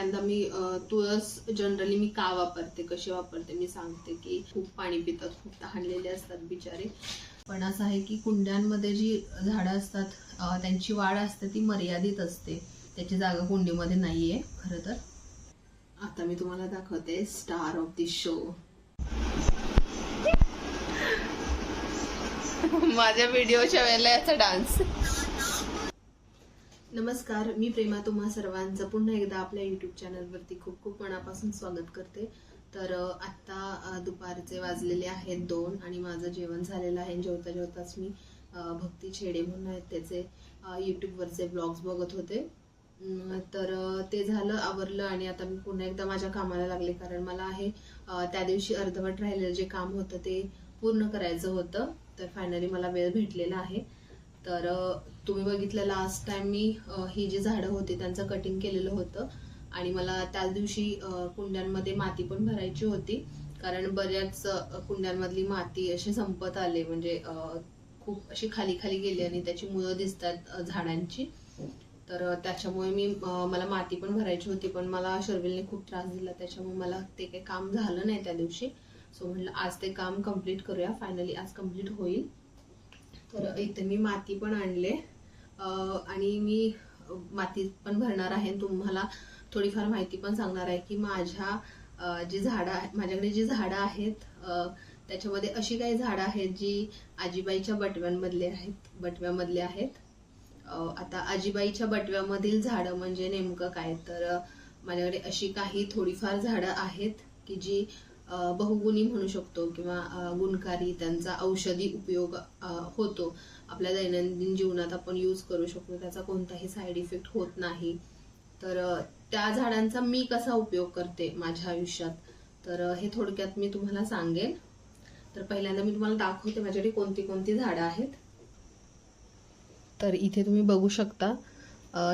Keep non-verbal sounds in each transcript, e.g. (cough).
पहिल्यांदा मी तुळस जनरली मी का वापरते कशी वापरते मी सांगते की खूप पाणी पितात खूप तहानलेले असतात बिचारे. पण असं आहे की कुंड्यांमध्ये जी झाडं असतात त्यांची वाढ असते ती मर्यादित असते. त्याची जागा कुंडीमध्ये नाहीये खरं तर. आता मी तुम्हाला दाखवते स्टार ऑफ दी शो माझ्या व्हिडिओच्या वेळेला याचा डान्स नमस्कार मी प्रेमा तुम्हा सर्वांचं पुन्हा एकदा आपल्या युट्यूब चॅनलवरती खूप खूप मनापासून स्वागत करते. तर आत्ता दुपारचे वाजलेले आहेत दोन आणि माझं जेवण झालेलं आहे. जेवता जेवताच मी भक्ती छेडे म्हणून आहेत त्याचे यूट्यूबवरचे ब्लॉग्स बघत होते. तर ते झालं आवरलं आणि आता मी पुन्हा एकदा माझ्या कामाला लागले. कारण मला आहे त्या दिवशी अर्धवट राहिलेलं जे काम होतं ते पूर्ण करायचं होतं. तर फायनली मला वेळ भेटलेला आहे. तर तुम्ही बघितलं लास्ट टाइम मी ही जी झाडं होती त्यांचं कटिंग केलेलं होतं. आणि मला त्याच दिवशी कुंड्यांमध्ये माती पण भरायची होती. कारण बऱ्याच कुंड्यांमधली माती अशी संपत आले. म्हणजे खूप अशी खाली खाली गेली आणि त्याची मुळं दिसतात झाडांची. तर त्याच्यामुळे मी मला माती पण भरायची होती. पण मला शर्विलने खूप त्रास दिला. त्याच्यामुळे मला ते काही काम झालं नाही त्या दिवशी. सो म्हटलं आज ते काम कंप्लीट करूया. फायनली आज कंप्लीट होईल. तर इथे मी माती पण आणले. आणि मी माती पण भरणार आहे. तुम्हाला थोडीफार माहिती पण सांगणार आहे की माझ्या जी झाडं माझ्याकडे जी झाडं आहेत त्याच्यामध्ये अशी काही झाडं आहेत जी आजीबाईच्या बटव्यांमधले आहेत बटव्यामधले आहेत. आता आजीबाईच्या बटव्यामधील झाडं म्हणजे नेमकं काय? तर माझ्याकडे अशी काही थोडीफार झाडं आहेत की जी बहुगुणी म्हणू शकतो किंवा गुणकारी त्यांचा औषधी उपयोग होतो. आपल्या दैनंदिन जीवनात आपण यूज करू शकतो. त्याचा कोणताही साईड इफेक्ट होत नाही. तर त्या झाडांचा मी कसा उपयोग करते माझ्या आयुष्यात? तर हे थोडक्यात मी तुम्हाला सांगेन. तर पहिल्यांदा मी तुम्हाला दाखवते माझ्याकडे कोणती कोणती झाडं आहेत. तर इथे तुम्ही बघू शकता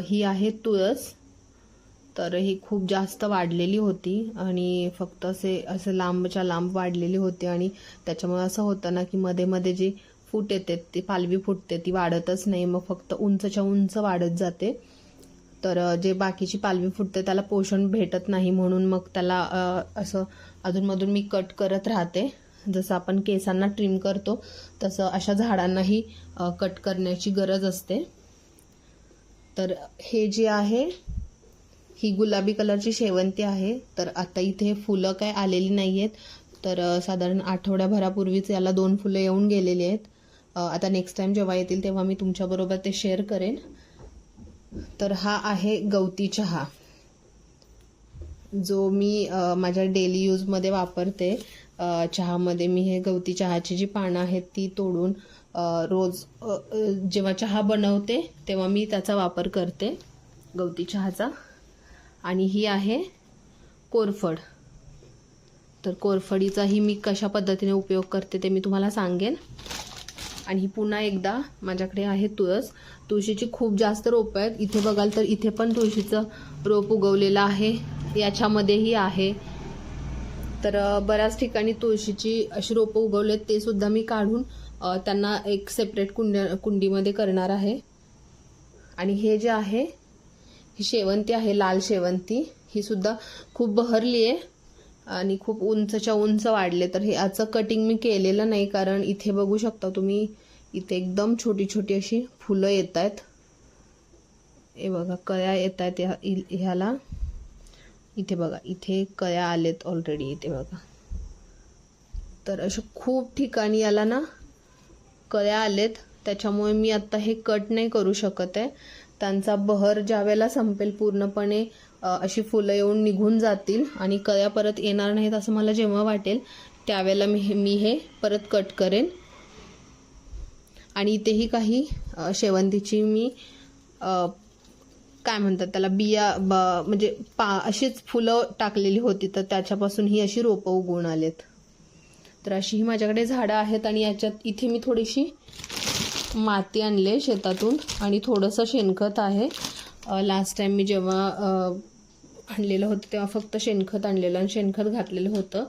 ही आहे तुळस. तर ही खूप जास्त वाढलेली होती आणि फक्त असे असं लांबच्या लांब वाढलेली होती आणि त्याच्यामुळे असं होतं ना की मध्ये मध्ये जी फूट येते ती पालवी फुटते ती वाढतच नाही. मग फक्त उंचच्या उंच वाढत जाते. तर जे बाकीची पालवी फुटते त्याला पोषण भेटत नाही म्हणून मग त्याला असं अधूनमधून मी कट करत राहते. जसं आपण केसांना ट्रिम करतो तसं अशा झाडांनाही कट करण्याची गरज असते. तर हे जे आहे ही गुलाबी कलरची शेवंती आहे. तर आता इथे फुलं काय आलेली नाही आहेत तर साधारण आठवड्याभरापूर्वीच याला दोन फुलं येऊन गेलेली आहेत. आता नेक्स्ट टाईम जेव्हा येतील तेव्हा मी तुमच्याबरोबर ते शेअर करेन. तर हा आहे गवती चहा. जो मी माझ्या डेली यूजमध्ये वापरते. चहामध्ये मी हे गवती चहाची जी पानं आहेत ती तोडून रोज जेव्हा चहा बनवते तेव्हा मी त्याचा वापर करते गवती चहाचा. आणि ही आहे कोरफड. तर कोरफडीचाही मी कशा पद्धतीने उपयोग करते ते मी तुम्हाला सांगेन. आणि ही पुन्हा एकदा माझ्याकडे आहे तुळस. तुळशीची खूप जास्त रोपं आहेत. इथे बघाल तर इथे पण तुळशीचं रोप उगवलेलं आहे. याच्यामध्येही आहे. तर बऱ्याच ठिकाणी तुळशीची अशी रोपं उगवलेत ते सुद्धा मी काढून त्यांना एक सेपरेट कुंड कुंडीमध्ये करणार आहे. आणि हे जे आहे ही शेवंती आहे लाल शेवंती. ही सुद्धा खूप बहरली आहे आणि खूप उंचच्या उंच वाढले. तर हे याचं कटिंग मी केलेलं नाही कारण इथे बघू शकता तुम्ही इथे एकदम छोटी छोटी अशी फुलं येत आहेत हे बघा कळ्या येत आहेत ह्या इ- ह्याला. इथे बघा इथे कळ्या आलेत ऑलरेडी इथे बघा. तर अशा खूप ठिकाणी याला ना कळ्या आलेत. त्याच्यामुळे मी आत्ता हे कट नाही करू शकत आहे. त्यांचा बहर ज्या वेळेला संपेल पूर्णपणे अशी फुलं येऊन निघून जातील आणि कळ्या परत येणार नाहीत असं मला जेव्हा वाटेल त्यावेळेला मी मी हे परत कट करेन. आणि इथेही काही शेवंतीची मी काय म्हणतात त्याला बिया ब- म्हणजे पा अशीच फुलं टाकलेली होती तर त्याच्यापासून ही अशी रोपं उगवून आलेत. तर अशी ही माझ्याकडे झाडं आहेत आणि याच्यात इथे मी थोडीशी माती आणले शेतातून आणि थोडंसं शेणखत आहे. लास्ट टाईम मी जेव्हा आणलेलं होतं तेव्हा फक्त शेणखत आणलेलं आणि शेणखत घातलेलं होतं.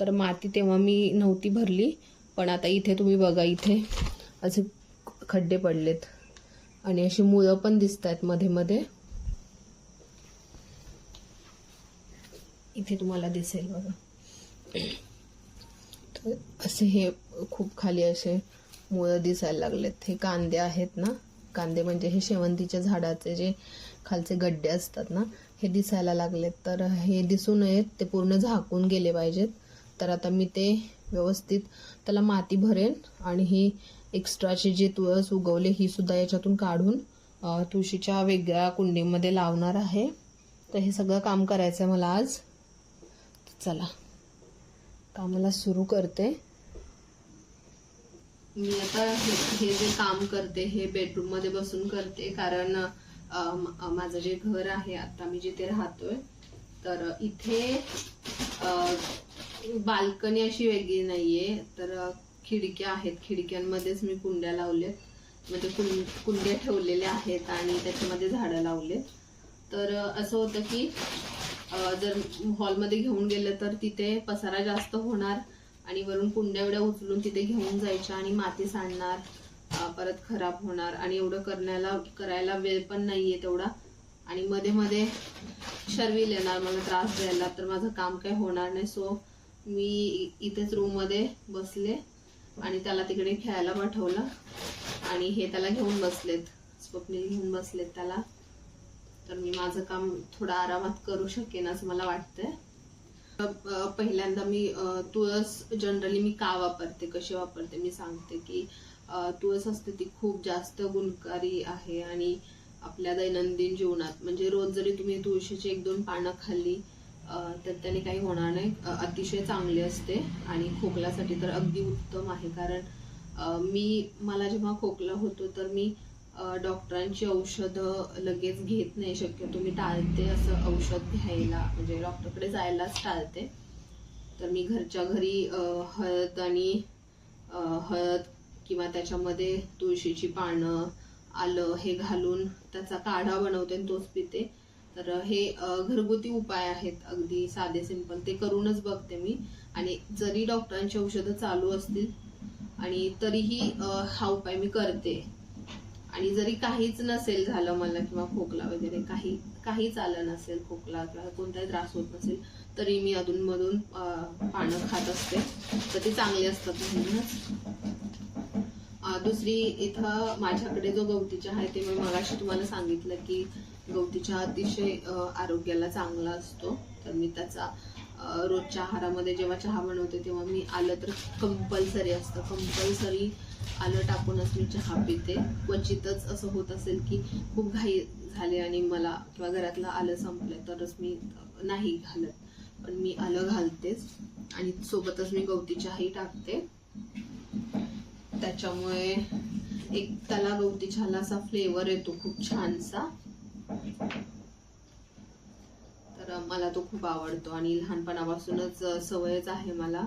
तर माती तेव्हा मी नव्हती भरली पण आता इथे तुम्ही बघा इथे असे खड्डे पडलेत. आणि अशी मुळं पण दिसत आहेत मध्ये मध्ये. इथे तुम्हाला दिसेल बघा. तर असे हे खूप खाली असे मुळं दिसायला लागलेत. हे कांदे आहेत ना? कांदे म्हणजे हे शेवंतीच्या झाडाचे जे खालचे गड्डे असतात ना हे दिसायला लागलेत. तर हे दिसू नयेत ते पूर्ण झाकून गेले पाहिजेत. तर आता मी ते व्यवस्थित त्याला माती भरेन आणि ही एक्स्ट्राची जी तुळस उगवले ही सुद्धा याच्यातून काढून तुळशीच्या वेगळ्या कुंडीमध्ये लावणार आहे. तर हे सगळं काम करायचं आहे मला आज. चला. कामाला सुरू करते. मी आता हे हे जे काम करते हे बेडरूममध्ये बसून करते कारण माझं जे घर आहे आता मी जिथे राहतोय तर इथे बाल्कनी अशी वेगळी नाहीये तर खिडक्या आहेत. खिडक्यांमध्येच मी कुंड्या लावल्यात. म्हणजे कुं कुंड्या ठेवलेल्या आहेत आणि त्याच्यामध्ये झाडं लावलेत. तर असं होतं की जर हॉलमध्ये घेऊन गेलं तर तिथे पसारा जास्त होणार. आणि वरून कुंड्या एवढ्या उचलून तिथे घेऊन जायच्या आणि माती सांडणार परत खराब होणार आणि एवढं करण्याला करायला वेळ पण नाहीये तेवढा. आणि मध्ये मध्ये शर्विल येणार मला त्रास द्यायला तर माझं काम काही होणार नाही. सो मी इथेच रूममध्ये बसले आणि त्याला तिकडे खेळायला पाठवलं आणि हे त्याला घेऊन बसलेत. स्वप्नील घेऊन बसलेत त्याला. तर मी माझं काम थोडं आरामात करू शकेन असं मला वाटतंय. पहिल्यांदा मी तुळस जनरली मी का वापरते कशी वापरते मी सांगते की तुळस असते ती खूप जास्त गुणकारी आहे आणि आपल्या दैनंदिन जीवनात म्हणजे रोज जरी तुम्ही तुळशीची एक दोन पानं खाल्ली तर त्याने काही होणार नाही. अतिशय चांगली असते आणि खोकल्यासाठी तर अगदी उत्तम आहे. कारण मी मला जेव्हा खोकला होतो तर मी डॉक्टरांची औषधं लगेच घेत नाही शक्यतो मी टाळते असं औषध घ्यायला. म्हणजे डॉक्टरकडे जायलाच टाळते. तर मी घरच्या घरी हळद आणि हळद किंवा त्याच्यामध्ये तुळशीची पानं आलं हे घालून त्याचा काढा बनवते आणि तोच पिते. तर हे घरगुती उपाय आहेत. अगदी साधे सिंपल. ते करूनच बघते मी. आणि जरी डॉक्टरांची औषधं चालू असतील आणि तरीही हा उपाय मी करते. आणि जरी काहीच नसेल झालं मला किंवा खोकला वगैरे काही काहीच आलं नसेल खोकला किंवा कोणताही त्रास होत नसेल तरी मी अधूनमधून पानं खात असते. तर ते चांगले असतात म्हणूनच. दुसरी इथं माझ्याकडे जो गवती चहा आहे ते मी मगाशी तुम्हाला सांगितलं की गवती चहा अतिशय आरोग्याला चांगला असतो. तर मी त्याचा रोजच्या आहारामध्ये जेव्हा चहा बनवते तेव्हा मी आलं तर कंपल्सरी असतं. कंपल्सरी आलं टाकूनच मी चहा पिते. क्वचितच असं होत असेल की खूप घाई झाले आणि मला किंवा घरातलं आलं संपलं तरच मी नाही घालत. पण मी आलं घालतेच. आणि सोबतच मी गवती चहाही टाकते. त्याच्यामुळे एक त्याला गवती चहाला असा फ्लेवर येतो खूप छानसा. तर मला तो खूप आवडतो आणि लहानपणापासूनच सवयच आहे मला.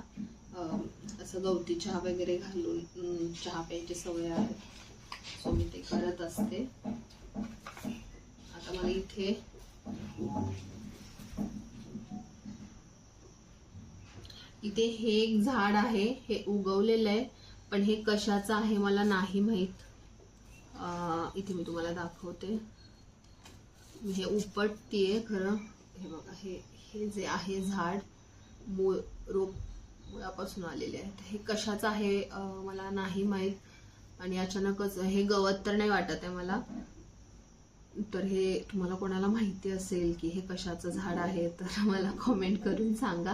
असं गवती चहा वगैरे घालून चहा प्यायची सवय आहे. सो मी ते करत असते. आता मला इथे इथे हे एक झाड आहे हे उगवलेलं आहे पण हे कशाचं आहे मला नाही माहीत. अं, इथे मी तुम्हाला दाखवते. हे उपटतीये खरं. हे बघा हे हे जे आहे झाड मूळ रोप मुळापासून आलेले आहेत. हे कशाचं आहे मला नाही माहीत आणि अचानकच हे गवत तर नाही वाटत आहे मला. तर हे तुम्हाला कोणाला माहिती असेल की हे कशाचं झाड आहे तर मला कमेंट करून सांगा.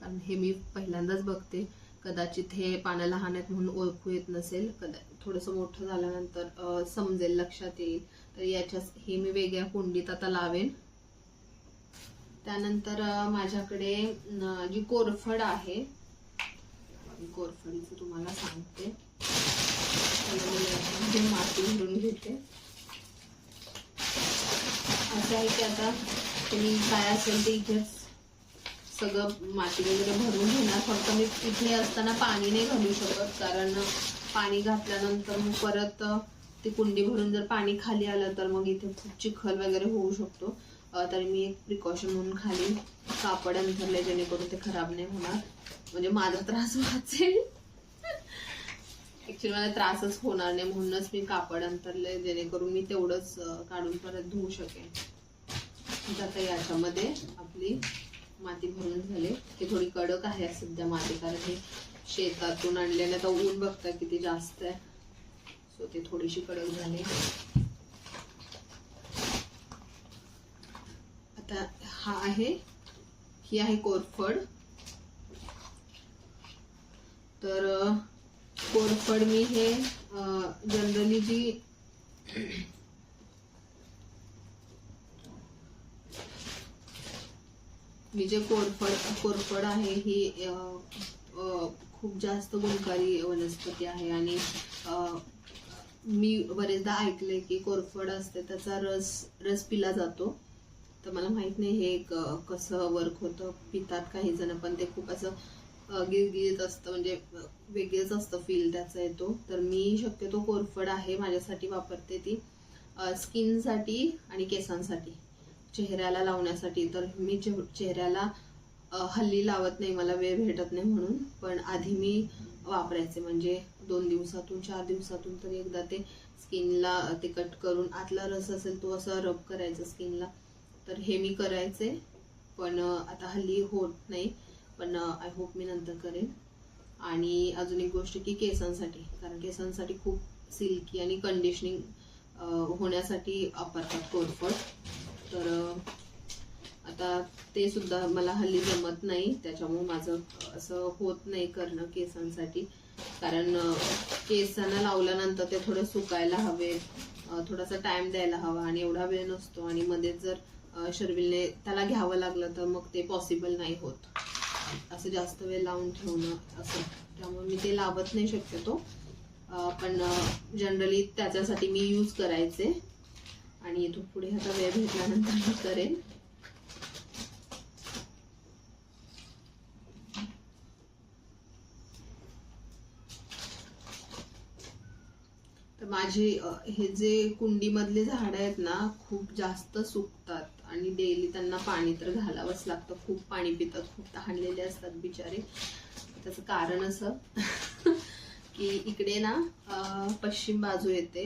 कारण हे मी पहिल्यांदाच बघते. कदाचित हे पानं लहान आहेत म्हणून ओळखू येत नसेल. कदा थोडंसं मोठं झाल्यानंतर समजेल लक्षात येईल. तर याच्या हे मी वेगळ्या कुंडीत आता लावेन. त्यानंतर माझ्याकडे जी कोरफड आहे मी कोरफडीचं तुम्हाला सांगते. माती भरून घेते. असं आहे की आता तुम्ही काय असेल ते इथेच सगळं माती वगैरे भरून घेणार. फक्त मी तिथे असताना पाणी नाही घालू शकत कारण पाणी घातल्यानंतर मग परत ती कुंडी भरून जर पाणी खाली आलं तर मग इथे खूप चिखल वगैरे होऊ शकतो. तरी मी एक प्रिकॉशन म्हणून खाली कापड अंथरले जेणेकरून ते खराब नाही होणार. म्हणजे माझा त्रास वाचेल. ऍक्च्युली मला त्रासच होणार नाही म्हणूनच मी कापड अंतरले जेणेकरून मी तेवढंच काढून परत धुवू शकेन. म्हणजे आता याच्यामध्ये आपली माती भरून झाली. की थोडी कडक आहे सध्या माती कारण हे शेतातून आणलेलं तर ऊन बघता किती जास्त आहे. सो ते थोडीशी कडक झाली. आता हा आहे ही आहे कोरफड. तर कोरफड मी हे जनरली जी मी जे कोरफड कोरफड आहे ही खूप जास्त गुणकारी वनस्पती आहे आणि मी बरेचदा ऐकले की कोरफड असते त्याचा रस रस पिला जातो. तर मला माहीत नाही हे एक कसं वर्क होतं. पितात काही जण पण ते खूप असं गीत गिळगिळीत असतं म्हणजे वेगळंच असतं फील त्याचा येतो. तर मी शक्यतो कोरफड आहे माझ्यासाठी वापरते ती. स्किनसाठी आणि केसांसाठी. चेहऱ्याला लावण्यासाठी. तर मी चेहऱ्याला हल्ली लावत नाही मला वेळ भेटत नाही म्हणून. पण आधी मी वापरायचे म्हणजे दोन दिवसातून चार दिवसातून तरी एकदा ते स्किनला ते कट करून आतला रस असेल तो असा रब करायचा स्किनला. तर हे मी करायचे. पण आता हल्ली होत नाही. पण आय होप मी नंतर करेन. आणि अजून एक गोष्ट की केसांसाठी कारण केसांसाठी खूप सिल्की आणि कंडिशनिंग होण्यासाठी वापरतात कोरफड. तर आता ते सुद्धा मला हल्ली जमत नाही. त्याच्यामुळे माझं असं होत नाही करणं केसांसाठी. कारण केसांना लावल्यानंतर ते थोडं सुकायला हवे. थोडासा टाइम द्यायला हवा आणि एवढा वेळ नसतो. आणि मध्येच जर शर्विलने त्याला घ्यावं लागलं तर मग ते पॉसिबल नाही होत. असं जास्त वेळ लावून ठेवणं असं. त्यामुळे मी ते लावत नाही शक्यतो. पण जनरली त्याच्यासाठी मी यूज करायचे. आणि इथून पुढे आता वेळ भेटल्यानंतर मी करेन. माझे हे जे कुंडीमधले झाड आहेत ना खूप जास्त सुकतात. आणि डेली त्यांना पाणी तर घालावंच लागतं. खूप पाणी पितात खूप तहानलेले असतात बिचारे. त्याचं कारण असं की इकडे ना पश्चिम बाजू येते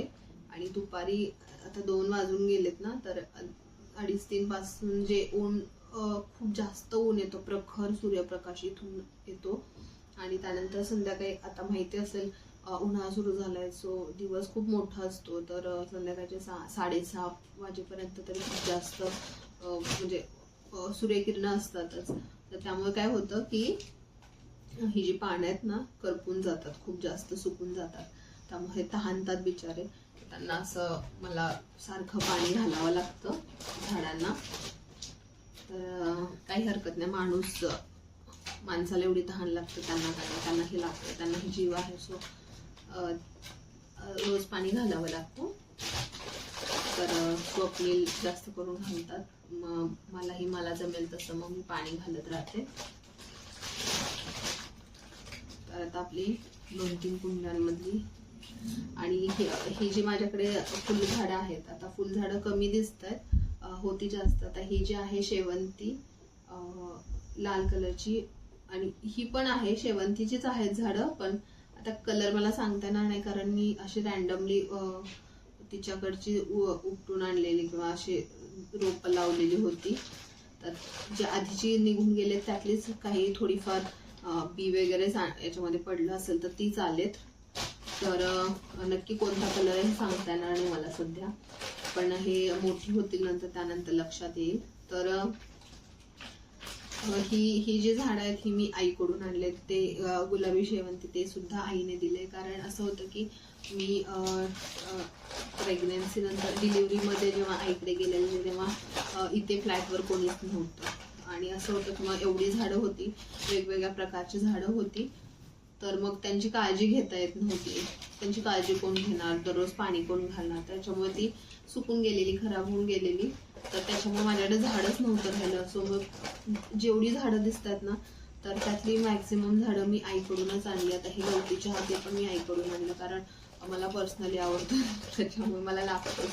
आणि दुपारी आता दोन वाजून गेलेत ना तर अडीच तीन पासून जे ऊन खूप जास्त ऊन येतो प्रखर सूर्यप्रकाश इथून येतो. आणि त्यानंतर संध्याकाळी आता माहिती असेल उन्हाळा सुरू झालाय सो दिवस खूप मोठा असतो. तर संध्याकाळचे सहा साडेसहा वाजेपर्यंत तरी खूप जास्त म्हणजे सूर्यकिरणं असतातच. तर त्यामुळे काय होतं की ही जी पानं आहेत ना करपून जातात खूप जास्त सुकून जातात. त्यामुळे तहानतात बिचारे. त्यांना असं मला सारखं पाणी घालावं लागतं झाडांना. तर काही हरकत नाही. माणूस माणसाला एवढी तहान लागते त्यांना काय त्यांना हे लागतं त्यांना हे जीव आहे. सो रोज पाणी घालावं लागतं. तर स्वप्नील जास्त करून घालतात. मग मलाही मला जमेल तसं मग मी पाणी घालत राहते. तर आता आपली दोन तीन कुंड्यांमधली आणि हे ही जी माझ्याकडे फुलझाडं आहेत आता फुलझाडं कमी दिसत आहेत होती जास्त. आता ही जी आहे शेवंती लाल कलरची आणि ही पण आहे शेवंतीचीच आहेत झाडं पण आता कलर मला सांगता येणार नाही कारण मी अशी रॅन्डमली तिच्याकडची उ- उपटून आणलेली किंवा अशी रोपं लावलेली होती. तर जे आधीची निघून गेले त्यातलीच काही थोडीफार बी वगैरे याच्यामध्ये पडलं असेल तर ती चालेत तर नक्की कोणता कलर आहे सांगता येणार नाही मला सध्या. पण हे मोठी होतील नंतर त्यानंतर लक्षात येईल. तर ही ही जी झाडं आहेत ही मी आईकडून आणले ते गुलाबी शेवंती ते सुद्धा आईने दिले. कारण असं होतं की मी प्रेग्नन्सीनंतर डिलिव्हरीमध्ये जेव्हा आईकडे गेलेले तेव्हा इथे फ्लॅटवर कोणीच नव्हतं. आणि असं होतं की मग एवढी झाडं होती वेगवेगळ्या प्रकारची झाडं होती तर मग त्यांची काळजी घेता येत नव्हती. त्यांची काळजी कोण घेणार? दररोज पाणी कोण घालणार? त्याच्यामुळे ती सुकून गेलेली खराब होऊन गेलेली. तर त्याच्यामुळे माझ्याकडे झाडच नव्हतं राहिलं. सो मग जेवढी झाडं दिसतात ना तर त्यातली मॅक्झिमम झाडं मी आईकडूनच आणली. आता हे गवती चहा ते पण मी आईकडून आणलं. कारण मला पर्सनली आवडतं. (laughs) त्याच्यामुळे मला लागतंच.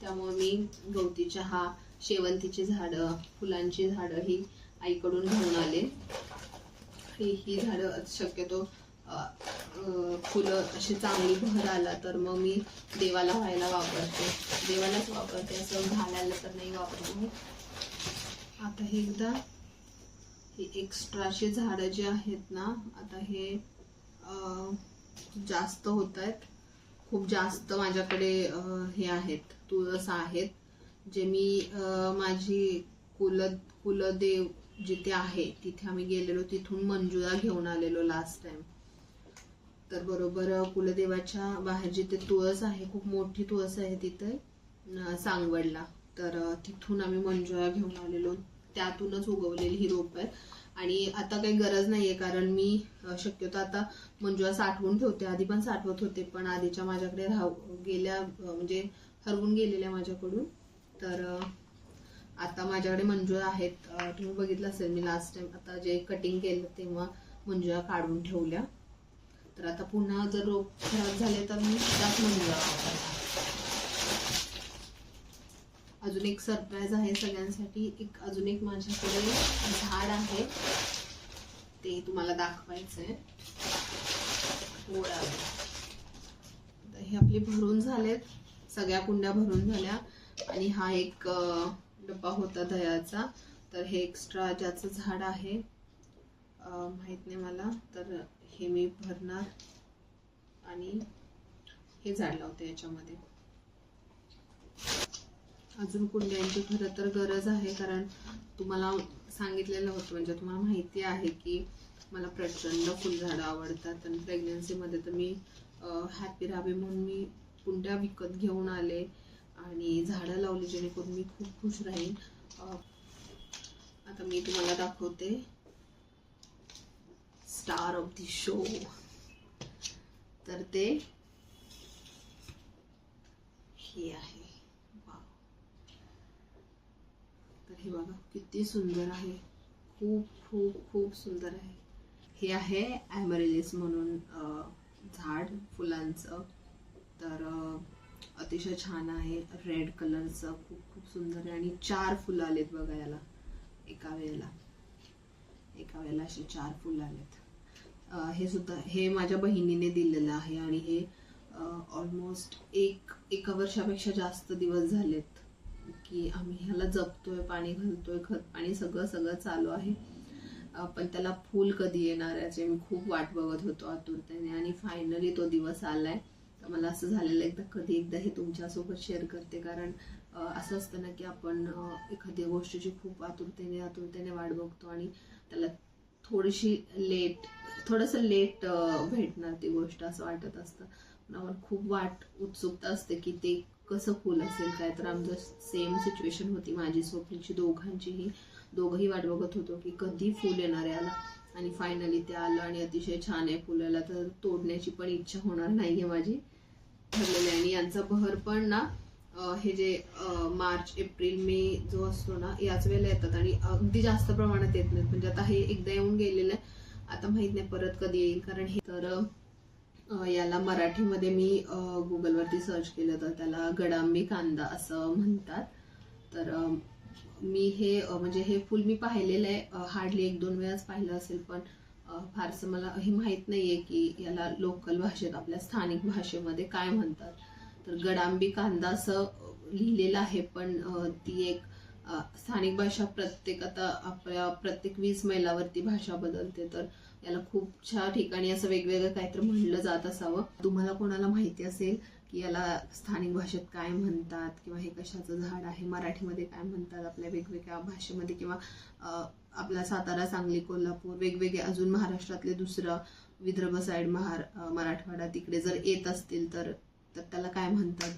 त्यामुळे मी गवती चहा शेवंतीची झाडं फुलांची झाडं ही आईकडून घेऊन आले. ही ही झाडं शक्यतो फुलं अशी चांगली भर आला तर मग मी देवाला व्हायला वापरते. देवालाच वापरते असं घालायला तर नाही वापरत मी. आता हे एकदा हे एक्स्ट्राचे झाडं जे आहेत ना आता हे जास्त होत आहेत. खूप जास्त माझ्याकडे हे आहेत तुळस आहेत जे मी माझी कुल कुलदेव जिथे आहे तिथे आम्ही गेलेलो तिथून मंजुळा घेऊन आलेलो लास्ट टाइम तर बरोबर कुलदेवाच्या बाहेर जिथे तुळस आहे खूप मोठी तुळस आहे तिथे सांगवडला. तर तिथून आम्ही मंजुळा घेऊन आलेलो. त्यातूनच उगवलेली ही रोप आहे. आणि आता काही गरज नाहीये कारण मी शक्यतो आता मंजुळा साठवून ठेवते. आधी पण साठवत होते पण आधीच्या माझ्याकडे राहू गेल्या म्हणजे हरवून गेलेल्या माझ्याकडून. तर आता माझ्याकडे मंजुळा आहेत. तुम्ही बघितलं असेल मी लास्ट टाइम आता जे कटिंग केलं तेव्हा मंजुळा काढून ठेवल्या. तर आता पुन्हा जर रोप खराब झाले तर मी त्याच मंजुळा वापरणार अजून एक सरप्राईज आहे सगळ्यांसाठी. एक अजून एक माझ्याकडे झाड आहे. ते तुम्हाला दाखवायचं आहे. थोडा हे आपले भरून झालेत. सगळ्या कुंड्या भरून झाल्या. आणि हा एक डब्बा होता दह्याचा. तर हे एक्स्ट्रा ज्याचं झाड आहे माहीत नाही मला. तर हे मी भरणार आणि हे झाड लावते याच्यामध्ये. अजून कुंड्यांची खरं तर गरज आहे कारण तुम्हाला सांगितलेलं होतं म्हणजे तुम्हाला माहिती आहे की मला प्रचंड फुलझाडं आवडतात आणि प्रेग्नन्सीमध्ये तर मी हॅपी राहावे म्हणून मी कुंड्या विकत घेऊन आले आणि झाडं लावली जेणेकरून मी खूप खुश राहीन. आता मी तुम्हाला दाखवते. स्टार ऑफ दी शो तर ते हे आहे. तर हे बघा किती सुंदर आहे. खूप खूप खूप सुंदर आहे. हे आहे ॲमरेलिस म्हणून झाड फुलांचं. तर अतिशय छान आहे. रेड कलरचं. खूप खूप सुंदर आहे. आणि चार फुलं आलेत बघा याला. एका वेळेला. एका वेळेला असे चार फुलं आलेत. हे सुद्धा हे माझ्या बहिणीने दिलेलं आहे आणि हे ऑलमोस्ट एक एका वर्षापेक्षा जास्त दिवस झालेत की आम्ही ह्याला जपतोय पाणी घालतोय खत पाणी सगळं सगळं चालू आहे. पण त्याला फूल कधी येणार याचे मी खूप वाट बघत होतो आतुरतेने आणि फायनली तो दिवस आलाय. तर मला असं झालेलं एकदा कधी एकदा हे तुमच्यासोबत शेअर करते कारण असं असतं ना की आपण एखाद्या गोष्टीची खूप आतुरतेने आतुरतेने वाट बघतो आणि त्याला थोडीशी लेट थोडंसं लेट भेटणार ती गोष्ट असं वाटत असतं. पण आम्हाला खूप वाट उत्सुकता असते की ते कसं फुल असेल काय. तर आमचं सेम सिच्युएशन होती माझी स्वप्नीची दोघांचीही. दोघंही वाट बघत होतो की कधी फुल येणार याला. आणि फायनली ते आलं आणि अतिशय छान आहे फुलाला तर तोडण्याची पण इच्छा होणार नाही आहे माझी. ठरलेली आहे. आणि यांचा बहर पण ना हे जे मार्च एप्रिल मे जो असतो ना याच वेळेला येतात. आणि अगदी जास्त प्रमाणात येत नाहीत. म्हणजे आता हे एकदा येऊन गेलेलं आहे. आता माहीत नाही परत कधी येईल कारण हे तर याला मराठीमध्ये मी गुगलवरती सर्च केलं तर त्याला गडांबी कांदा असं म्हणतात. तर मी हे म्हणजे हे फुल मी पाहिलेलं आहे. हार्डली एक दोन वेळाच पाहिलं असेल पण फारसं मला हे माहीत आहे की याला लोकल भाषेत आपल्या स्थानिक भाषेमध्ये काय म्हणतात. तर गडांबी कांदा असं लिहिलेलं आहे पण ती एक स्थानिक भाषा प्रत्येक आता आपल्या प्रत्येक वीस मैलावरती भाषा बदलते तर याला खूपशा ठिकाणी असं वेगवेगळं काहीतरी म्हणलं जात असावं. तुम्हाला कोणाला माहिती असेल की याला स्थानिक भाषेत काय म्हणतात किंवा हे कशाचं झाड आहे मराठीमध्ये काय म्हणतात आपल्या वेगवेगळ्या भाषेमध्ये किंवा आपला सातारा सांगली कोल्हापूर वेगवेगळे अजून महाराष्ट्रातले दुसरं विदर्भ साईड महार मराठवाडा तिकडे जर येत असतील तर तर त्याला काय म्हणतात?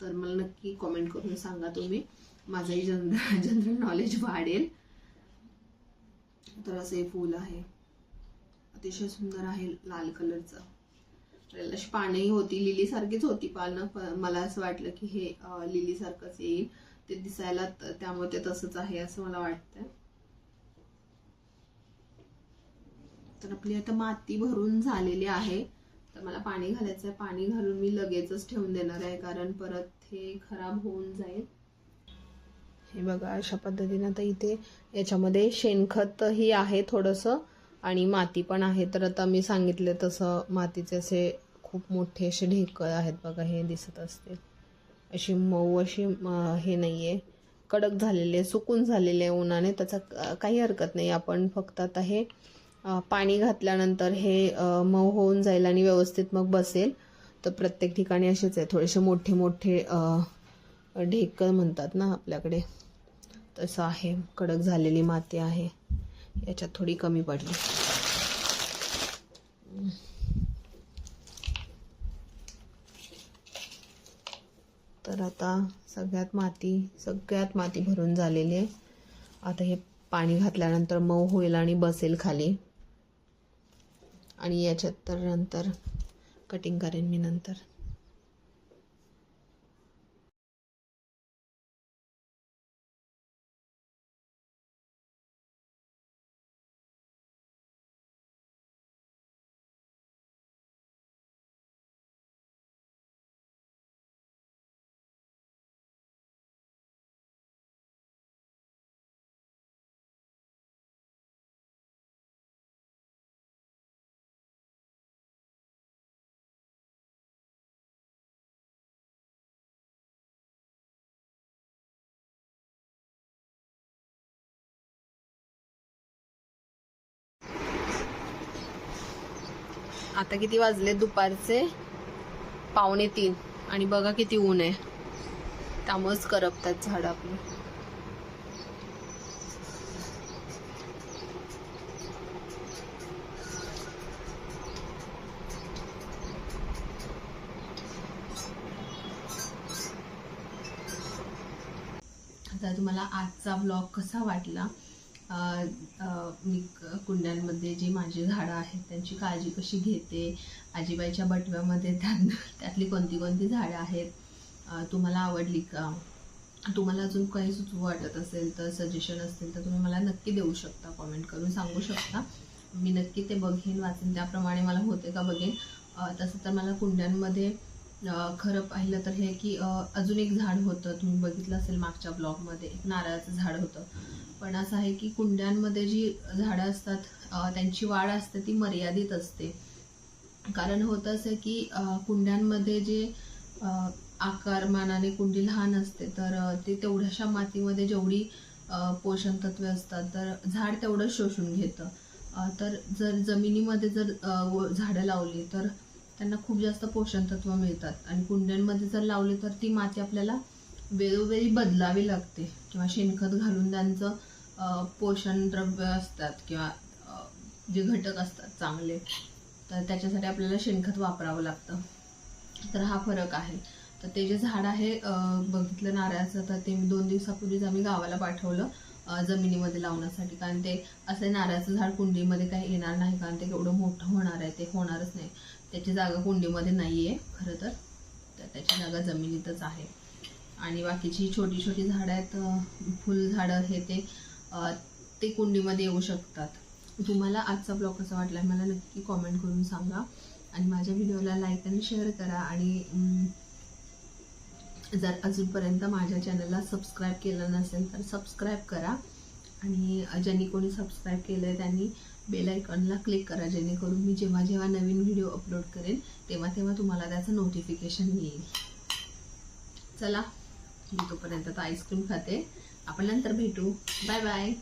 तर मला नक्की कॉमेंट करून सांगा तुम्ही. माझंही जनरल (laughs) जनरल नॉलेज वाढेल. तर असं हे फूल आहे. अतिशय सुंदर आहे लाल कलरचं. त्याला अशी होती लिली सारखीच होती पानं पण मला असं वाटलं की हे लिली सारखंच येईल. ते दिसायला त्यामुळे ते तसंच आहे असं मला वाटतंय. तर आपली आता माती भरून झालेली आहे. तर मला पाणी घालायचं आहे पाणी घालून मी लगेचच ठेवून देणार आहे कारण परत हे खराब होऊन जाईल. हे बघा अशा पद्धतीनं आता इथे याच्यामध्ये शेणखतही आहे थोडंसं आणि माती पण आहे. तर आता मी सांगितलं तसं मातीचे असे खूप मोठे असे ढेकळ आहेत बघा हे दिसत असतील. अशी मऊ अशी हे नाही आहे कडक झालेले सुकून झालेले आहे उन्हाने त्याचा काही हरकत नाही. आपण फक्त आता हे पाणी घातल्यानंतर हे मऊ होऊन जाईल आणि व्यवस्थित मग बसेल. तर प्रत्येक ठिकाणी असेच आहे. थोडेसे मोठे मोठे ढेकळ म्हणतात ना आपल्याकडे तसं आहे. कडक झालेली माती आहे. याच्यात थोडी कमी पडली. तर आता सगळ्यात माती सगळ्यात माती भरून झालेली आहे. आता हे पाणी घातल्यानंतर मऊ होईल आणि बसेल खाली. आणि याच्यात तर नंतर कटिंग करेन मी नंतर. आता किती वाजले दुपारचे पावणे तीन. आणि बघा किती ऊन आहे. त्यामुळेच करपतात झाड आपली. आता तुम्हाला आजचा ब्लॉग कसा वाटला? मी कुंड्यांमध्ये जी माझी झाडं आहेत त्यांची काळजी कशी घेते? आजीबाईच्या बटव्यामध्ये त्यांना त्यातली कोणती कोणती झाडं आहेत? तुम्हाला आवडली का? तुम्हाला अजून काही सुचवू वाटत असेल तर सजेशन असतील तर तुम्ही मला नक्की देऊ शकता कॉमेंट करून सांगू शकता. मी नक्की ते बघेन वाचेन. त्याप्रमाणे मला होते का बघेन. तसं तर मला कुंड्यांमध्ये खरं पाहिलं तर हे की अजून एक झाड होतं. तुम्ही बघितलं असेल मागच्या ब्लॉगमध्ये एक नारळाचं झाड होतं. पण असं आहे की कुंड्यांमध्ये जी झाडं असतात त्यांची वाढ असते ती मर्यादित असते. कारण होतं असं की कुंड्यांमध्ये जे आकारमानाने कुंडी लहान असते तर ते तेवढ्याशा मातीमध्ये जेवढी पोषण तत्वे असतात तर झाड तेवढं शोषून घेतं. तर जर जमिनीमध्ये जर झाडं लावली तर त्यांना खूप जास्त पोषण तत्व मिळतात. आणि कुंड्यांमध्ये जर लावली तर ती माती आपल्याला वेळोवेळी बदलावी लागते. किंवा शेणखत घालून त्यांचं पोषण द्रव्य असतात किंवा जे घटक असतात चांगले तर त्याच्यासाठी आपल्याला शेणखत वापरावं लागतं. तर हा फरक आहे. तर ते जे झाड आहे अं, बघितलं नारळाचं तर ते मी दोन दिवसापूर्वीच आम्ही गावाला पाठवलं जमिनीमध्ये लावण्यासाठी. कारण ते असे नारळाचं झाड कुंडीमध्ये काही येणार नाही कारण ते एवढं मोठं होणार आहे ते होणारच नाही. त्याची जागा कुंडीमध्ये नाही आहे खरं तर. तर त्याची जागा जमिनीतच आहे. आणि बाकीची छोटी छोटी झाडं आहेत फुलझाडं हे ते ते कुंडीमध्ये येऊ शकतात. तुम्हाला आजचा ब्लॉग कसा वाटला आहे मला नक्की कॉमेंट करून सांगा. आणि माझ्या व्हिडिओला लाईक आणि शेअर करा. आणि जर अजूनपर्यंत माझ्या चॅनलला सबस्क्राईब केलं नसेल तर सबस्क्राईब करा. आणि ज्यांनी कोणी सबस्क्राईब केलं आहे त्यांनी बेल आयकॉनला क्लिक करा जेणेकरून मी जेव्हा जेव्हा नवीन व्हिडिओ अपलोड करेन तेव्हा तेव्हा तुम्हाला त्याचं नोटिफिकेशन येईल. चला मी तोपर्यंत आता आईस्क्रीम खाते. आपण नंतर भेटू. Bye bye